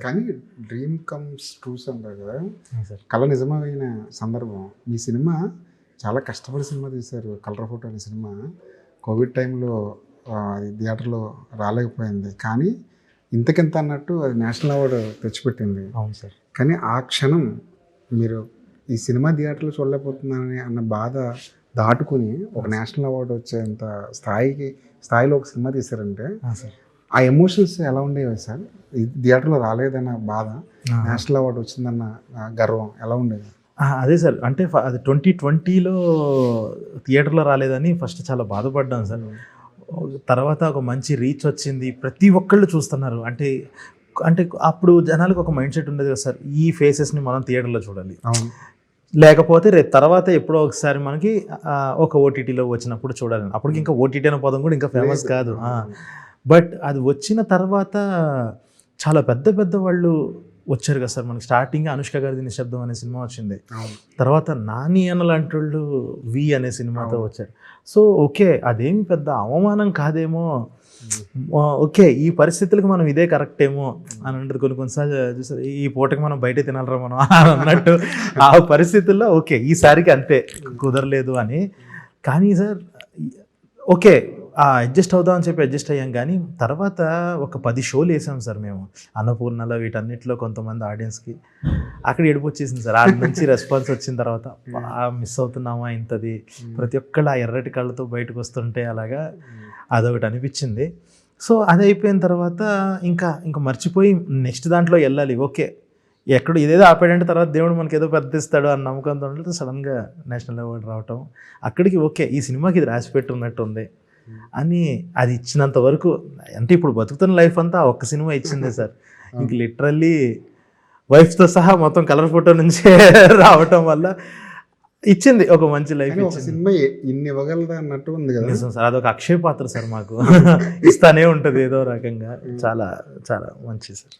కానీ dream comes ట్రూస్ అంటారు కదా. కళ నిజమైన సందర్భం. ఈ సినిమా చాలా కష్టపడి సినిమా తీశారు. కలర్ ఫోటో అనే సినిమా. కోవిడ్ టైంలో అది థియేటర్లో రాలేకపోయింది. కానీ ఇంతకింత అన్నట్టు అది నేషనల్ అవార్డు తెచ్చిపెట్టింది. అవును సార్. కానీ ఆ క్షణం మీరు ఈ సినిమా థియేటర్లో చూడలేకపోతున్నానని అన్న బాధ దాటుకుని ఒక నేషనల్ అవార్డు వచ్చేంత స్థాయికి స్థాయిలో ఒక సినిమా తీశారంటే సార్. ఆ ఎమోషన్స్ ఎలా ఉండేవి సార్? థియేటర్లో రాలేదన్న బాధ నేషనల్ అవార్డు వచ్చిందన్న గర్వం ఎలా ఉండేది? అదే సార్. అంటే అది ట్వంటీ ట్వంటీలో థియేటర్లో రాలేదని ఫస్ట్ చాలా బాధపడ్డాను సార్ తర్వాత ఒక మంచి రీచ్ వచ్చింది. ప్రతి ఒక్కళ్ళు చూస్తున్నారు. అంటే అంటే అప్పుడు జనాలకు ఒక మైండ్ సెట్ ఉండేది కదా సార్. ఈ ఫేసెస్ని మనం థియేటర్లో చూడాలి. లేకపోతే రేపు తర్వాత ఎప్పుడో ఒకసారి మనకి ఒక ఓటీటీలో వచ్చినప్పుడు చూడాలి. అప్పటికి ఇంకా ఓటీటీ అనే పదం కూడా ఇంకా ఫేమస్ కాదు. బట్ అది వచ్చిన తర్వాత చాలా పెద్ద పెద్ద వాళ్ళు వచ్చారు కదా సార్ మనకి. స్టార్టింగ్ అనుష్క గారిది నిశ్శబ్దం అనే సినిమా వచ్చింది. తర్వాత నాని అన్న లాంటి వాళ్ళు వి అనే సినిమాతో. వచ్చారు. సో ఓకే అదేమి పెద్ద అవమానం కాదేమో. ఓకే ఈ పరిస్థితులకు మనం ఇదే కరెక్ట్ ఏమో అని అంటారు. కొన్ని కొన్నిసార్లు చూసారు ఈ పూటకి మనం బయట తినాలరా మనం అని అన్నట్టు. ఆ పరిస్థితుల్లో ఓకే ఈసారికి అంతే కుదరలేదు అని. కానీ సార్ ఓకే అడ్జస్ట్ అవుదామని చెప్పి అడ్జస్ట్ అయ్యాం. కానీ తర్వాత ఒక పది షోలు వేసాం సార్ మేము. అన్నపూర్ణలో వీటన్నిటిలో కొంతమంది ఆడియన్స్కి. అక్కడ ఏడుపు వచ్చేసింది సార్. ఆడి నుంచి రెస్పాన్స్ వచ్చిన తర్వాత మిస్ అవుతున్నామా ఇంతది? ప్రతి ఒక్కళ్ళు ఆ ఎర్రటి కళ్ళతో బయటకు వస్తుంటే అలాగా అదొకటి అనిపించింది. సో అది అయిపోయిన తర్వాత ఇంకా ఇంకా మర్చిపోయి నెక్స్ట్ దాంట్లో వెళ్ళాలి. ఓకే. ఎక్కడ ఇదేదో ఆపాడంటే తర్వాత దేవుడు మనకి ఏదో పెద్ద ఇస్తాడు అన్న నమ్మకంతో సడన్గా నేషనల్ అవార్డు రావటం. అక్కడికి ఓకే ఈ సినిమాకి ఇది రాసి పెట్టున్నట్టు ఉంది అని అది ఇచ్చినంత వరకు అంటే ఇప్పుడు బతుకుతున్న లైఫ్ అంతా ఒక్క సినిమా ఇచ్చిందే సార్. ఇంక లిటరల్లీ వైఫ్తో సహా మొత్తం కలర్ ఫోటో నుంచే రావటం వల్ల ఇచ్చింది ఒక మంచి లైఫ్ సినిమా ఇన్ని ఇవ్వగలదా అన్నట్టు ఉంది కదా. నిజం సార్ అదొక అక్షయ పాత్ర సార్ మాకు. ఇస్తానే ఉంటుంది ఏదో రకంగా. చాలా చాలా మంచి సార్.